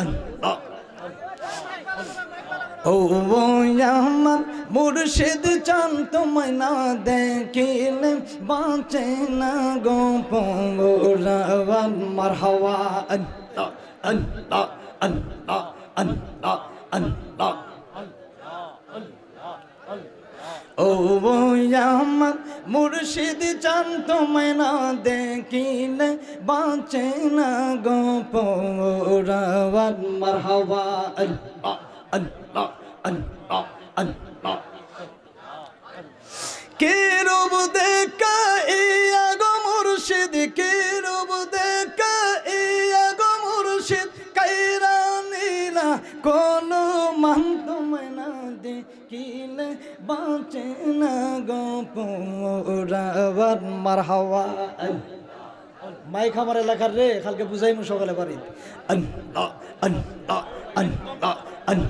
আল্লাহ। ও আমার, মুর্শিদ চান তোমায় না দেখিলে বাঁচে না গো পৌরাবান মারহাওয়া আল্লাহ আল্লাহ আল্লাহ আল্লাহ আল্লাহ। ও আমার মুর্শিদ চান তোমায় না দেখিলে বাঁচে না গো পৌরাবান মারহাওয়া আল্লাহ আল্লাহ আল্লাহ আল্লাহ। কে রূপ দেখা ইয়া গো মুর্শিদ কে রূপ দেখা ইয়া গো মুর্শিদ, কাইরা নীলা কোন দেখিলে বাঁচে না গোপুরাবার মার হাওয়া মাই আমার এলাকার রে কালকে বুঝাইমু সকালে পারি আন আন আন আন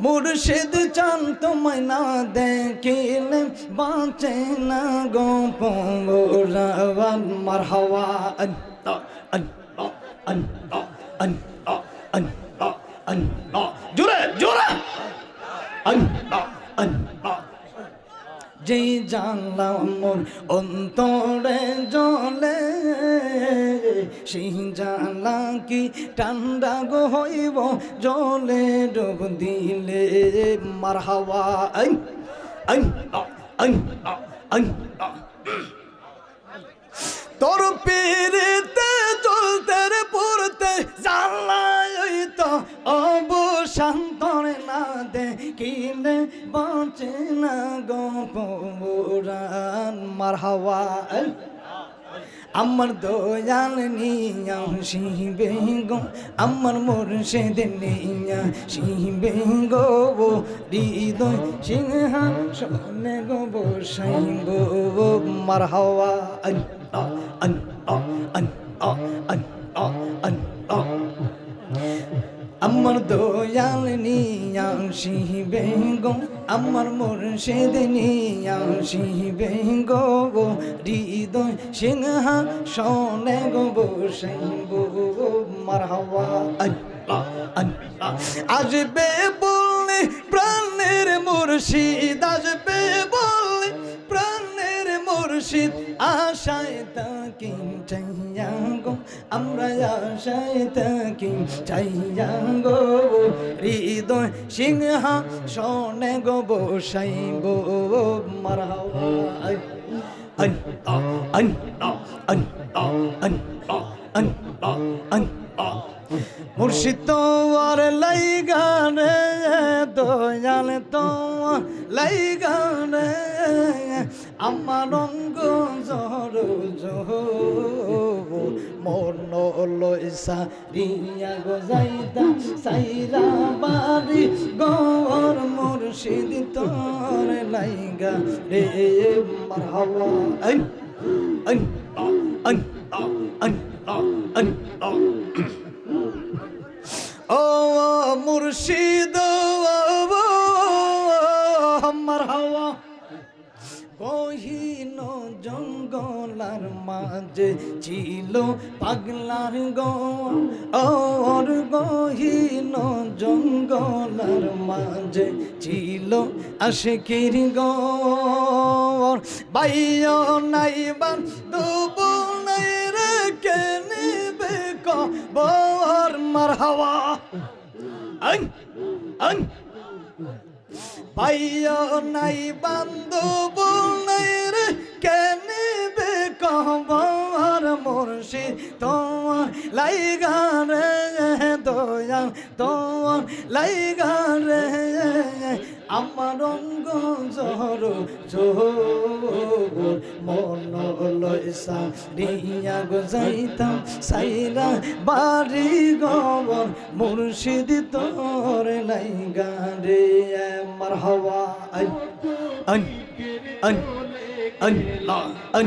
মুর্শিদ চান তোমায় না দেখিলে বাঁচে না গোপ মার হওয়া জোরে জানলাম মোর অন্তরে জলে, সেই জানলা কি ঠান্ডা গো হইব জলে ডুব দিলে। মার হাওয়া তোর পেরেতে চলতে রে পড়তে জ্বালায় তো অবসান্তরে না দে কিনে বাঁচে না গো পুরান মার হাওয়া আমার দয়াল নিয়া শিবে গো, আমার মুর্শিদ নিয়া শিবে গো হৃদয় সিংহা সনে গো বসাই গো মার হাওয়া আল্লাহ আল্লাহ। আমার দয়াল নিয়া শিবে গো, আমার মুর্শিদ নিয়া শিবে গো হৃদয় সিংহা সনে গো বসাইব মার হাওয়া আসবে বললে প্রাণের মুর্শিদ, আসবে বললে প্রাণের মুর্শিদ গো আমরা আশায় থাকি চাইয়া গো হৃদয় সিংহা শোনে গো বসাইব মারহাওয়ায় an a an a an a an a an a an a মুর্শিদ তোমার লাই গানে দয়াল তোমার লাই গানে আমার লই সারিয়া গো যাইতাম সাইরা বাড়ি, গর মুর্শিদ তোর লাইগা। রে, মারহাবা আন আন আন আন আন আন ও মুর্শিদ মাঝে ছিল পাগলার গর গহীন জঙ্গলার মাঝে ছিল আশিকির গর বাইয় নাইবার দুবু নাই রে, কে নিবে কবর মার হাওয়া? আই আই। পাইয়া নাই বান্ধব নাই রে কেনিবে রহবর মুর্শি তোমার লাইগান রে, দয়াল, তোমার লাইগান রে। আমার অঙ্গ জহর জহর, মন লইসা নিয়া যাইতাম, সাইরা বাড়ি গবর। মুর্শিদ তোর নাই গারে মার হওয়া আন আন আন আন লা আন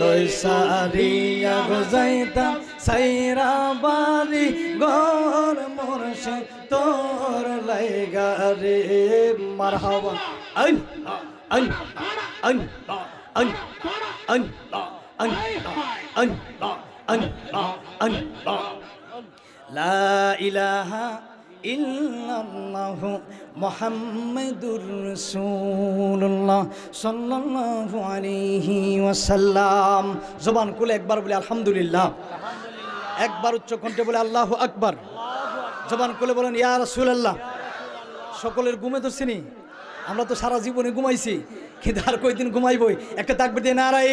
লই সারিয়া গজাইতা সাইরা বাড়ি গর মোরশে তোর লাইগা রে মারহাবা আল্লাহ আল্লাহ আল্লাহ আল্লাহ আল্লাহ আল্লাহ আল্লাহ আল্লাহ আল্লাহ লা ইলাহা ইল্লাল্লাহ মুহাম্মাদুর রাসূলুল্লাহ সাল্লাল্লাহু আলাইহি ওয়াসাল্লাম। জবান খুলে একবার বলে আলহামদুলিল্লাহ। একবার উচ্চ কণ্ঠে বলে আল্লাহু আকবার। জবান খুলে বলেন, ইয়া রাসূলুল্লাহ। সকলের ঘুমে তো চিনি। আমরা তো সারা জীবনে ঘুমাইছি, কিন্তু আর কয়দিন ঘুমাইবই? একটা তাকবির দিয়ে নারাই